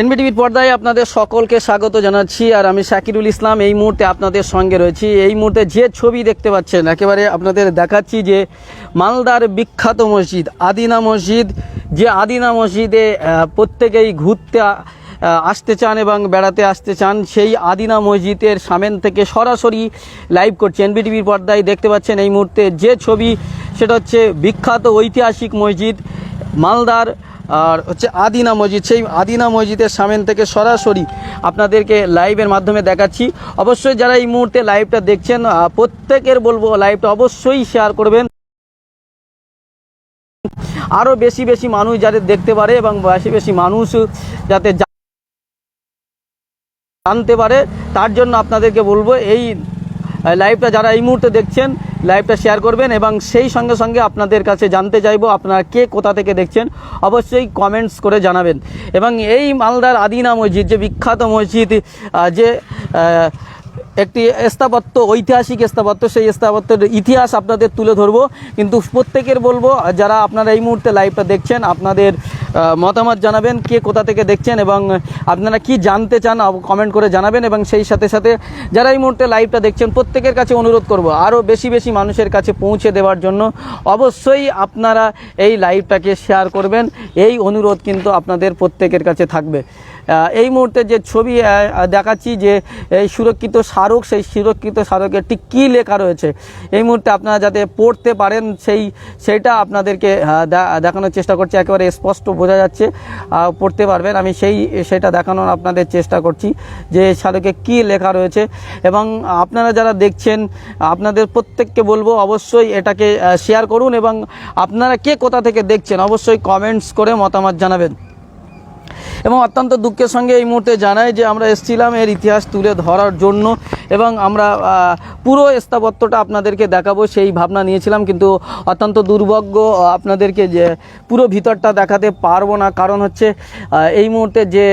এনবিটিভির পর্দায় আপনাদের সকলকে স্বাগত জানাচ্ছি, আর আমি শাকিরুল ইসলাম এই মুহূর্তে আপনাদের সঙ্গে রয়েছি। এই মুহূর্তে যে ছবি দেখতে পাচ্ছেন, একেবারে আপনাদের দেখাচ্ছি যে মালদার বিখ্যাত মসজিদ, আদিনা মসজিদ। যে আদিনা মসজিদে প্রত্যেকেই ঘুরতে আসতে চান এবং বেড়াতে আসতে চান, সেই আদিনা মসজিদের সামেন থেকে সরাসরি লাইভ করছে এনবিটিভির পর্দায় দেখতে পাচ্ছেন এই মুহূর্তে যে ছবি, সেটা হচ্ছে বিখ্যাত ঐতিহাসিক মসজিদ, মালদার আর হচ্ছে আদিনা মসজিদ, সেই আদিনা মসজিদের সামনে থেকে সরাসরি আপনাদেরকে লাইভের মাধ্যমে দেখাচ্ছি। অবশ্যই যারা এই মুহূর্তে লাইভটা দেখছেন প্রত্যেকের বলব লাইভটা অবশ্যই শেয়ার করবেন। আরও বেশি বেশি মানুষ যাতে দেখতে পারে এবং বেশি বেশি মানুষ যাতে জানতে পারে, তার জন্য আপনাদেরকে বলব এই লাইভটা যারা এই মুহূর্তে দেখছেন লাইভটা শেয়ার করবেন এবং সেই সঙ্গে সঙ্গে আপনাদের কাছে জানতে চাইব আপনারা কে কোথা থেকে দেখছেন, অবশ্যই কমেন্টস করে জানাবেন। এবং এই মালদার আদিনা মসজিদ, যে বিখ্যাত মসজিদ যে একটি স্থাপত্য, ঐতিহাসিক স্থাপত্য, সেই স্থাপত্যের ইতিহাস আপনাদের তুলে ধরবো। কিন্তু প্রত্যেকের বলব, যারা আপনারা এই মুহূর্তে লাইভটা দেখছেন, আপনাদের মতামত জানাবেন, কে কোথা থেকে দেখছেন এবং আপনারা কি জানতে চান কমেন্ট করে জানাবেন এবং সেই সাথে সাথে যারা এই মুহূর্তে লাইভটা দেখছেন, প্রত্যেকের কাছে অনুরোধ করব আরও বেশি বেশি মানুষের কাছে পৌঁছে দেওয়ার জন্য অবশ্যই আপনারা এই লাইভটাকে শেয়ার করবেন। এই অনুরোধ কিন্তু আপনাদের প্রত্যেকের কাছে থাকবে। এই মুহূর্তে যে ছবি দেখাচ্ছি যে এই সুরক্ষিত স্মারক, সেই সুরক্ষিত স্মারকে ঠিক কী লেখা রয়েছে, এই মুহূর্তে আপনারা যাতে পড়তে পারেন সেই, সেইটা আপনাদেরকে দেখানোর চেষ্টা করছি। একেবারে স্পষ্ট বোঝা যাচ্ছে পড়তে পারবেন। আমি সেই, সেটা দেখানোর আপনাদের চেষ্টা করছি যে স্মারকে কী লেখা রয়েছে। এবং আপনারা যারা দেখছেন, আপনাদের প্রত্যেককে বলব অবশ্যই এটাকে শেয়ার করুন। এবং আপনারা কে কোথা থেকে দেখছেন, অবশ্যই কমেন্টস করে মতামত জানাবেন। এবং অত্যন্ত দুঃখের সঙ্গে এই মুহূর্তে জানাই যে আমরা এসেছিলাম এর ইতিহাস তুলে ধরার জন্য। এবং আমরা পুরো স্থাপত্যটা আপনাদেরকে দেখাবো, সেই ভাবনা নিয়েছিলাম, কিন্তু অত্যন্ত দুর্ভাগ্য আপনাদেরকে যে পুরো ভিতরটা দেখাতে পারব না। কারণ হচ্ছে এই মুহূর্তে যে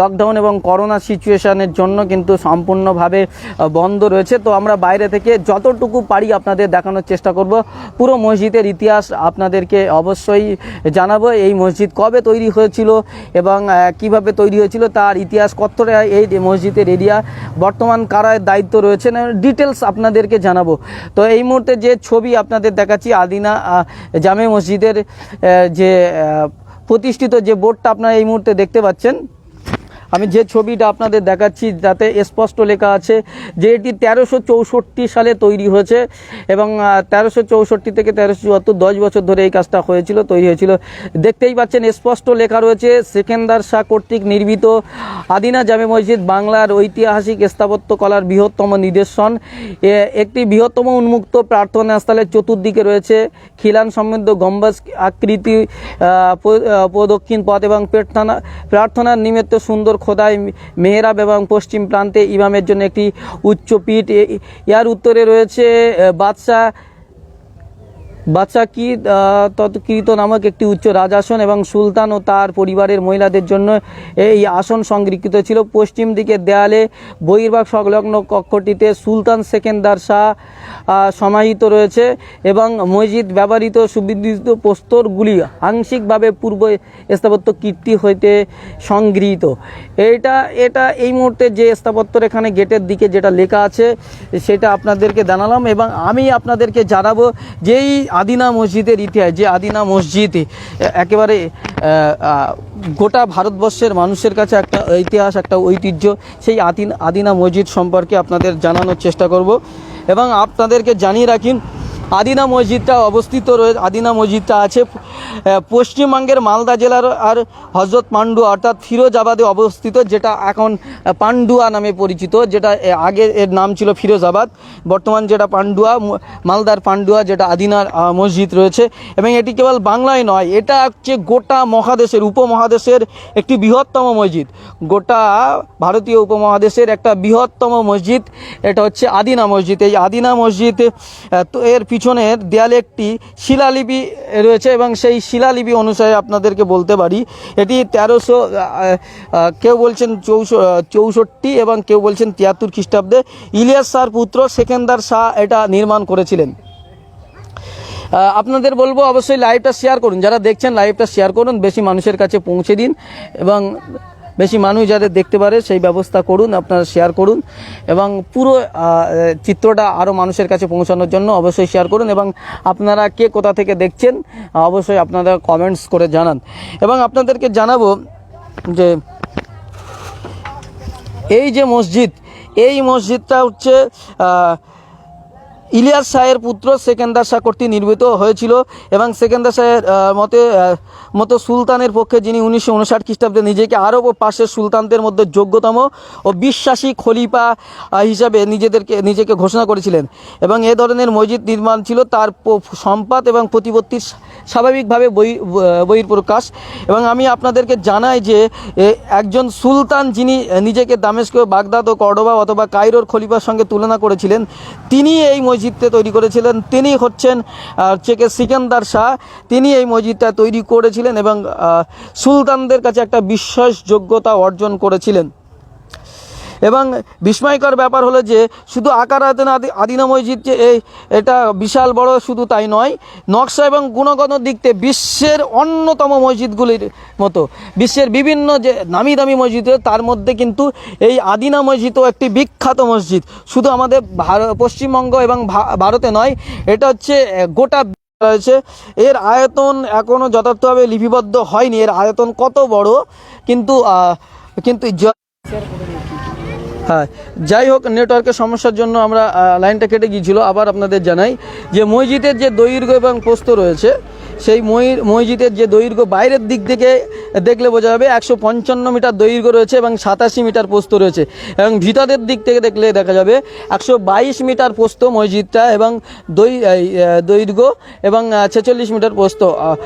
লকডাউন এবং করোনা সিচুয়েশানের জন্য কিন্তু সম্পূর্ণভাবে বন্ধ রয়েছে। তো আমরা বাইরে থেকে যতটুকু পারি আপনাদের দেখানোর চেষ্টা করব। পুরো মসজিদের ইতিহাস আপনাদেরকে অবশ্যই জানাব, এই মসজিদ কবে তৈরি হয়েছিল এবং কীভাবে তৈরি হয়েছিল, তার ইতিহাস কতটা, এই মসজিদের এরিয়া বর্তমান কারা দায়িত্ব রয়েছেন ডিটেলস আপনাদেরকে জানাব। তো এই মুহূর্তে যে ছবি আপনাদের দেখাচ্ছি, আদিনা জামে মসজিদের যে প্রতিষ্ঠিত যে বোর্ডটা আপনারা এই মুহূর্তে দেখতে পাচ্ছেন আমি যে ছবিটা আপনাদের দেখাচ্ছি যাতে স্পষ্ট লেখা আছে যে এটি তেরোশো চৌষট্টি সালে তৈরি হয়েছে এবং তেরোশো চৌষট্টি থেকে তেরোশো চুয়াত্তর, দশ বছর ধরে এই কাজটা হয়েছিল, তৈরি হয়েছিল। দেখতেই পাচ্ছেন, স্পষ্ট লেখা রয়েছে, সেকেন্দার শাহ কর্তৃক নির্মিত আদিনা জামে মসজিদ, বাংলার ঐতিহাসিক স্থাপত্য কলার বৃহত্তম নিদর্শন। একটি বৃহত্তম উন্মুক্ত প্রার্থনা স্থলের চতুর্দিকে রয়েছে খিলান সমৃদ্ধ গম্বাজ আকৃতি প্রদক্ষিণ পথ এবং প্রার্থনা, প্রার্থনার নিমিত্ত সুন্দর খোদাই মেহরাব এবং পশ্চিম প্রান্তে ইমামের জন্য একটি উচ্চ পীঠ। ইয়ার উত্তরে রয়েছে বাদশাহ বাদশাহ কি তৎকৃত নামক একটি উচ্চ রাজাসন এবং সুলতান ও তার পরিবারের মহিলাদের জন্য এই আসন সংরক্ষিত ছিল। পশ্চিম দিকের দেয়ালে বহির্ভাগ সংলগ্ন কক্ষটিতে সুলতান সেকেন্দার শাহ সমাহিত রয়েছে এবং মসজিদ ব্যবহৃত সুবিদিত প্রস্তরগুলি আংশিকভাবে পূর্ব স্থাপত্য কীর্তি হইতে সংগৃহীত। এটা এটা এই মুহূর্তে যে স্থাপত্যর এখানে গেটের দিকে যেটা লেখা আছে, সেটা আপনাদেরকে জানালাম এবং আমি আপনাদেরকে জানাব যেই আদিনা মসজিদের ইতিহাস, যে আদিনা মসজিদ একেবারে গোটা ভারতবর্ষের মানুষের কাছে একটা ইতিহাস, একটা ঐতিহ্য, সেই আদিন, আদিনা মসজিদ সম্পর্কে আপনাদের জানানোর চেষ্টা করব। এবং আপনাদেরকে জানিয়ে রাখি আদিনা মসজিদটা অবস্থিত রয়েছে আদিনা মসজিদটা আছে পশ্চিমবঙ্গের মালদা জেলার আর হজরত পান্ডুয়া অর্থাৎ ফিরোজাবাদে অবস্থিত, যেটা এখন পান্ডুয়া নামে পরিচিত, যেটা আগে এর নাম ছিল ফিরোজাবাদ, বর্তমান যেটা পান্ডুয়া মালদার পান্ডুয়া যেটা আদিনার মসজিদ রয়েছে, এবং এটি কেবল বাংলায় নয়, এটা হচ্ছে গোটা মহাদেশের, উপমহাদেশের একটি বৃহত্তম মসজিদ। গোটা ভারতীয় উপমহাদেশের একটা বৃহত্তম মসজিদ, এটা হচ্ছে আদিনা মসজিদ। এই আদিনা মসজিদ এর পিছনের দেয়ালে একটি শিলালিপি রয়েছে এবং সেই শিলালিপি অনুসারে আপনাদেরকে বলতে পারি। এটি তেরোশো কেউ বলছেন চৌষো চৌষট্টি এবং কেউ বলছেন তিয়াত্তর খ্রিস্টাব্দে ইলিয়াস শাহর পুত্র সেকেন্দার শাহ এটা নির্মাণ করেছিলেন। আপনাদের বলব অবশ্যই লাইভটা শেয়ার করুন। যারা দেখছেন লাইভটা শেয়ার করুন, বেশি মানুষের কাছে পৌঁছে দিন এবং বেশি মানুষ যাদের দেখতে পারে, সেই ব্যবস্থা করুন, আপনারা শেয়ার করুন এবং পুরো চিত্রটা আরও মানুষের কাছে পৌঁছানোর জন্য অবশ্যই শেয়ার করুন এবং আপনারা কে কোথা থেকে দেখছেন, অবশ্যই আপনারা কমেন্টস করে জানান। এবং আপনাদেরকে জানাব যে এই যে মসজিদ, এই মসজিদটা হচ্ছে ইলিয়াস শাহের পুত্র সেকেন্দার শাহ কর্তৃক নির্মিত হয়েছিল এবং সেকেন্দার শাহের মতে মতো সুলতানের পক্ষে যিনি উনিশশো উনষাট খ্রিস্টাব্দে নিজেকে আরব ও পাশের সুলতানদের মধ্যে যোগ্যতম ও বিশ্বাসী খলিফা হিসাবে নিজেদেরকে, নিজেকে ঘোষণা করেছিলেন এবং এ ধরনের মসজিদ নির্মাণ ছিল তার সম্পাদ এবং প্রতিপত্তির স্বাভাবিকভাবে বই বইয়ের প্রকাশ এবং আমি আপনাদেরকে জানাই যে একজন সুলতান যিনি নিজেকে দামেস্ক, বাগদাদ ও কর্ডোবা অথবা কায়রোর খলিফার সঙ্গে তুলনা করেছিলেন, তিনি এই মসজিদটা তৈরি করেছিলেন। তিনি হচ্ছেন চেকের চেকে সিকান্দার শাহ। তিনি এই মসজিদটা তৈরি করেছিলেন এবং সুলতানদের কাছে একটা বিশ্বাসযোগ্যতা অর্জন করেছিলেন। এবং বিস্ময়কর ব্যাপার হলো যে শুধু আকার আয়তনে আদি আদিনা মসজিদ যে এই, এটা বিশাল বড় শুধু তাই নয়, নকশা এবং গুণগত দিক থেকে বিশ্বের অন্যতম মসজিদগুলির মতো। বিশ্বের বিভিন্ন যে নামি দামি মসজিদ তার মধ্যে কিন্তু এই আদিনা মসজিদও একটি বিখ্যাত মসজিদ। শুধু আমাদের পশ্চিমবঙ্গ এবং ভারতে নয়, এটা হচ্ছে গোটা রয়েছে। এর আয়তন এখনও যথার্থভাবে লিপিবদ্ধ হয়নি। এর আয়তন কত বড়? কিন্তু কিন্তু হ্যাঁ যাই হোক নেটওয়ার্কের সমস্যার জন্য আমরা লাইনটা কেটে গিয়েছিল। আবার আপনাদের জানাই যে মসজিদের যে দৈর্ঘ্য এবং পোস্ত রয়েছে সেই মসজিদের যে দৈর্ঘ্য বাইরের দিক থেকে দেখলে বোঝা যাবে একশো পঞ্চান্ন মিটার দৈর্ঘ্য রয়েছে এবং সাতাশি মিটার প্রস্থ রয়েছে। এবং ভিতরের দিক থেকে দেখলে দেখা যাবে একশো বাইশ মিটার প্রস্থ মসজিদটা এবং দৈ দৈর্ঘ্য এবং ছেচল্লিশ মিটার আহ,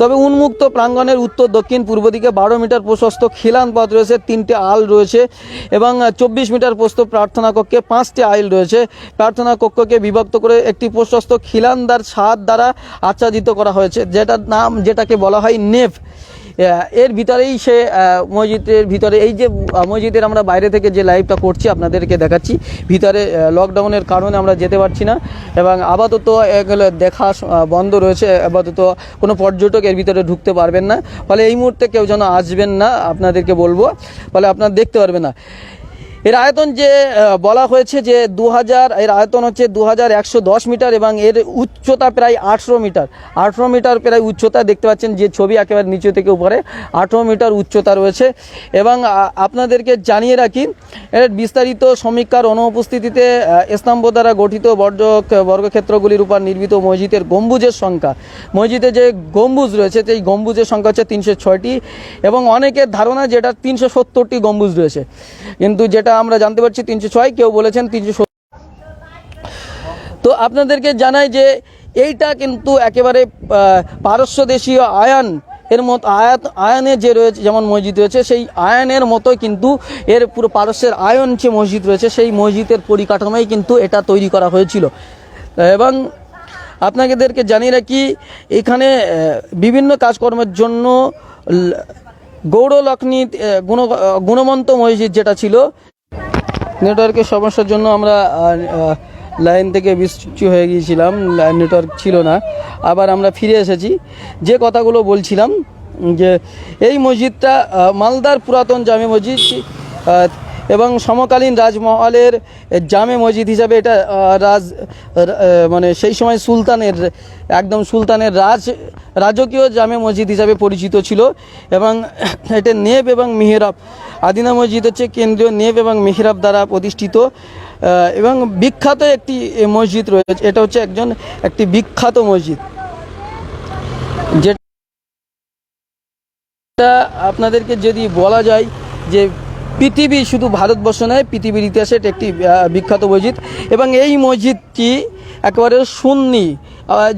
তবে উন্মুক্ত প্রাঙ্গণের উত্তর দক্ষিণ পূর্ব দিকে বারো মিটার প্রশস্ত খিলান পথ রয়েছে তিনটে আল রয়েছে এবং চব্বিশ মিটার প্রস্থ প্রার্থনা কক্ষে পাঁচটি আইল রয়েছে। প্রার্থনা কক্ষকে বিভক্ত করে একটি প্রশস্ত খিলানদার ছাদ দ্বারা আচ্ছাদিত করা হয়েছে। যেটার নাম যেটাকে বলা হয় নেফ। এর ভিতরেই সে মসজিদের ভিতরে এই যে মসজিদের আমরা বাইরে থেকে যে লাইভটা করছি আপনাদেরকে দেখাচ্ছি, ভিতরে লকডাউনের কারণে আমরা যেতে পারছি না এবং আপাতত এগুলো দেখা বন্ধ রয়েছে। আপাতত কোনো পর্যটক এর ভিতরে ঢুকতে পারবেন না। ফলে এই মুহূর্তে কেউ যেন আসবেন না, আপনাদেরকে বলব। ফলে আপনারা দেখতে পারবেন না। এর আয়তন যে বলা হয়েছে যে দু হাজার এর আয়তন হচ্ছে দু হাজার একশো দশ মিটার এবং এর উচ্চতা প্রায় আঠেরো মিটার। আঠেরো মিটার প্রায় উচ্চতা দেখতে পাচ্ছেন যে ছবি একেবারে নিচে থেকে উপরে। আঠেরো মিটার উচ্চতা রয়েছে এবং আপনাদেরকে জানিয়ে রাখি, এর বিস্তারিত সমীক্ষার অনুপস্থিতিতে স্তম্ভ দ্বারা গঠিত বর্গ বর্গক্ষেত্রগুলির উপর নির্মিত মসজিদের গম্বুজের সংখ্যা। মসজিদে যে গম্বুজ রয়েছে, সেই গম্বুজের সংখ্যা হচ্ছে তিনশো ছয়টি এবং অনেকের ধারণা যেটা তিনশো সত্তরটি গম্বুজ রয়েছে। কিন্তু যেটা আমরা জানতে পারছি তিনশো ছয়, কেউ বলেছেন তিনশো তো আপনাদেরকে জানাই যে এইটা কিন্তু একেবারে পারস্য দেশীয় আয়ান, এর মতো আয়াত, আয়নে যে রয়েছে, যেমন মসজিদ রয়েছে, সেই আয়নের মতো কিন্তু এর পুরো পারস্যের আয়ন যে মসজিদ রয়েছে, সেই মসজিদের পরিকাঠামোই কিন্তু এটা তৈরি করা হয়েছিল। এবং আপনাদেরকে জানিয়ে রাখি, এখানে বিভিন্ন কাজকর্মের জন্য গৌড়লক্ষ্মী গুণ গুণমন্ত মসজিদ যেটা ছিল নেটওয়ার্কের সমস্যার জন্য আমরা লাইন থেকে বিচ্যুত হয়ে গিয়েছিলাম নেটওয়ার্ক ছিল না। আবার আমরা ফিরে এসেছি। যে কথাগুলো বলছিলাম, যে এই মসজিদটা মালদার পুরাতন জামে মসজিদ এবং সমকালীন রাজমহলের জামে মসজিদ হিসাবে এটা রাজ মানে সেই সময় সুলতানের, একদম সুলতানের রাজ, রাজকীয় জামে মসজিদ হিসাবে পরিচিত ছিল এবং এটা নেব এবং মেহরাব, আদিনা মসজিদ হচ্ছে কেন্দ্রীয় নেব এবং মেহরাব দ্বারা প্রতিষ্ঠিত এবং বিখ্যাত একটি মসজিদ রয়েছে, এটা হচ্ছে একজন, একটি বিখ্যাত মসজিদ। যেটা আপনাদেরকে যদি বলা যায় যে পৃথিবী শুধু ভারতবর্ষ নয় পৃথিবীর ইতিহাসে একটি বিখ্যাত মসজিদ। এবং এই মসজিদটি একেবারে সুন্নি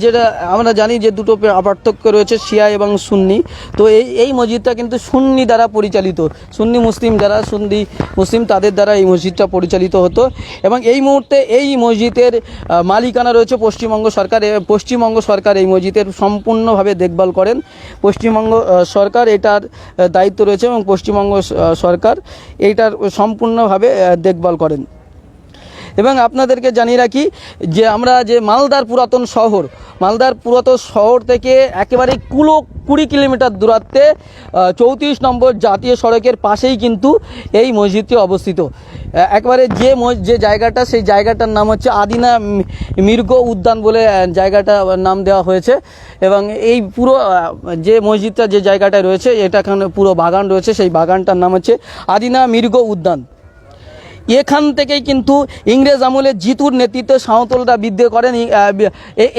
যেটা আমরা জানি যে দুটো পার্থক্য রয়েছে, শিয়া এবং সুন্নি। তো এই এই মসজিদটা কিন্তু সুন্নি দ্বারা পরিচালিত। সুন্নি মুসলিম যারা, সুন্নি মুসলিম তাদের দ্বারা এই মসজিদটা পরিচালিত হতো। এবং এই মুহূর্তে এই মসজিদের মালিকানা রয়েছে পশ্চিমবঙ্গ সরকার। পশ্চিমবঙ্গ সরকার এই মসজিদের সম্পূর্ণভাবে দেখভাল করেন। পশ্চিমবঙ্গ সরকার এটার দায়িত্ব রয়েছে এবং পশ্চিমবঙ্গ সরকার এইটার সম্পূর্ণভাবে দেখভাল করেন। এবং আপনাদেরকে জানিয়ে রাখি যে আমরা যে মালদার পুরাতন শহর, মালদার পুরাতন শহর থেকে একেবারে কুলো কুড়ি কিলোমিটার দূরত্বে চৌত্রিশ নম্বর জাতীয় সড়কের পাশেই কিন্তু এই মসজিদটি অবস্থিত। একবারে যে যে জায়গাটা, সেই জায়গাটার নাম হচ্ছে আদিনা মির্গো উদ্যান বলে জায়গাটা নাম দেওয়া হয়েছে। এবং এই পুরো যে মসজিদটা, যে জায়গাটায় রয়েছে এটা এখানে পুরো বাগান রয়েছে, সেই বাগানটার নাম হচ্ছে আদিনা মির্গো উদ্যান। এখান থেকেই কিন্তু ইংরেজ আমলে জিতুর নেতৃত্বে সাঁওতালরা বিদ্রোহ করেন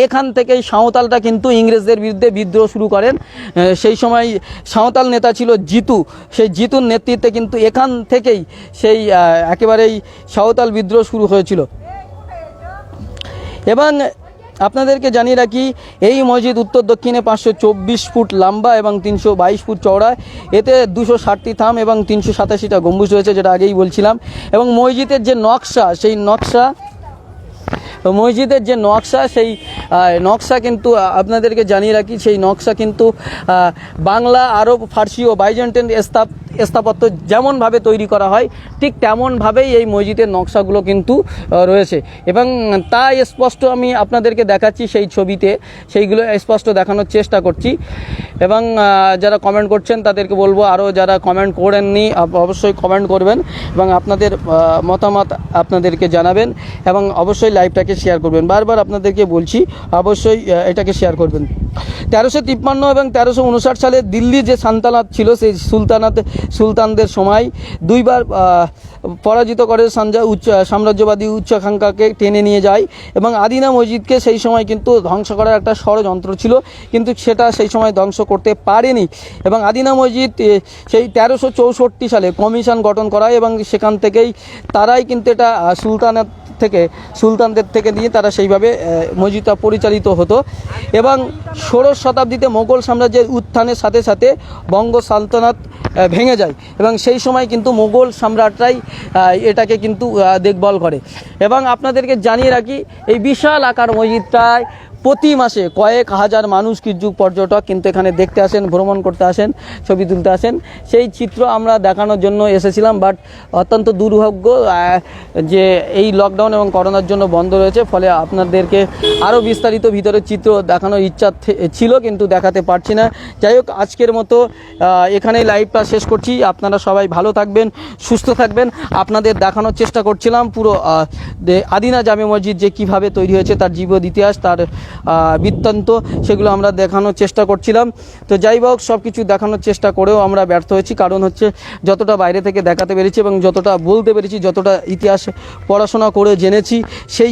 এখান থেকেই সাঁওতালরা কিন্তু ইংরেজদের বিরুদ্ধে বিদ্রোহ শুরু করেন। সেই সময় সাঁওতাল নেতা ছিল জিতু। সেই জিতুর নেতৃত্বে কিন্তু এখান থেকেই সেই একেবারেই সাঁওতাল বিদ্রোহ শুরু হয়েছিল। এবং আপনাদেরকে জানিয়ে রাখি, এই মসজিদ উত্তর দক্ষিণে পাঁচশো চব্বিশ ফুট লম্বা এবং তিনশো বাইশ ফুট চওড়া। এতে দুশো ষাটটি থাম এবং তিনশো সাতাশিটা গম্বুজ রয়েছে, যেটা আগেই বলছিলাম। এবং মসজিদের যে নকশা, সেই নকশা, মসজিদের যে নকশা, সেই নকশা কিন্তু আপনাদেরকে জানিয়ে রাখি, সেই নকশা কিন্তু বাংলা, আরব, ফার্সি ও বাইজেন্টেন স্থাপ স্থাপত্য যেমনভাবে তৈরি করা হয়, ঠিক তেমনভাবেই এই মসজিদের নকশাগুলো কিন্তু রয়েছে। এবং তা স্পষ্ট আমি আপনাদেরকে দেখাচ্ছি সেই ছবিতে, সেইগুলো স্পষ্ট দেখানোর চেষ্টা করছি। এবং যারা কমেন্ট করছেন তাদেরকে বলব, আরও যারা কমেন্ট করেননি অবশ্যই কমেন্ট করবেন এবং আপনাদের মতামত আপনাদেরকে জানাবেন এবং অবশ্যই লাইভটাকে শেয়ার করবেন। বারবার আপনাদেরকে বলছি, অবশ্যই এটাকে শেয়ার করবেন। তেরোশো তিপ্পান্ন এবং তেরোশো উনষাট সালে দিল্লি যে সান্তানাত ছিল, সেই সুলতানাত সুলতানদের সময়। দুইবার পরাজিত করে সানজা উচ্চ, সাম্রাজ্যবাদী উচ্চাকাঙ্ক্ষাকে টেনে নিয়ে যায় এবং আদিনা মসজিদকে সেই সময় কিন্তু ধ্বংস করার একটা ষড়যন্ত্র ছিল, কিন্তু সেটা সেই সময় ধ্বংস করতে পারেনি। এবং আদিনা মসজিদ সেই তেরোশো সালে কমিশন গঠন করায় এবং সেখান থেকেই তারাই কিন্তু এটা সুলতানের থেকে, সুলতানদের থেকে নিয়ে তারা সেইভাবে মসজিদটা পরিচালিত হতো। এবং ষোড়শ শতাব্দীতে মোগল সাম্রাজ্যের উত্থানের সাথে সাথে বঙ্গ সালতানাত ভেঙে যায়। এবং সেই সময় কিন্তু মোগল সম্রাটরাই এটাকে কিন্তু দেখভাল করে। এবং আপনাদেরকে জানিয়ে রাখি, এই বিশাল আকার মসজিদটায় প্রতি মাসে কয়েক হাজার মানুষ কিযুগ পর্যটক কিন্তু এখানে দেখতে আসেন, ভ্রমণ করতে আসেন, ছবি তুলতে আসেন। সেই চিত্র আমরা দেখানোর জন্য এসেছিলাম বাট অত্যন্ত দুর্ভাগ্য যে এই লকডাউন এবং করোনার জন্য বন্ধ রয়েছে, ফলে আপনাদেরকে আরও বিস্তারিত ভিতরের চিত্র দেখানোর ইচ্ছা ছিল কিন্তু দেখাতে পারছি না। যাই হোক, আজকের মতো এখানেই লাইভটা শেষ করছি। আপনারা সবাই ভালো থাকবেন, সুস্থ থাকবেন। আপনাদের দেখানোর চেষ্টা করছিলাম পুরো আদিনা জামে মসজিদ যে কীভাবে তৈরি হয়েছে তার জীবন ইতিহাস তার বৃত্তান্ত, সেগুলো আমরা দেখানোর চেষ্টা করছিলাম। তো যাই হোক সব কিছু দেখানোর চেষ্টা করেও আমরা ব্যর্থ হয়েছি। কারণ হচ্ছে, যতটা বাইরে থেকে দেখাতে পেরেছি এবং যতটা বলতে পেরেছি, যতটা ইতিহাস পড়াশোনা করে জেনেছি, সেই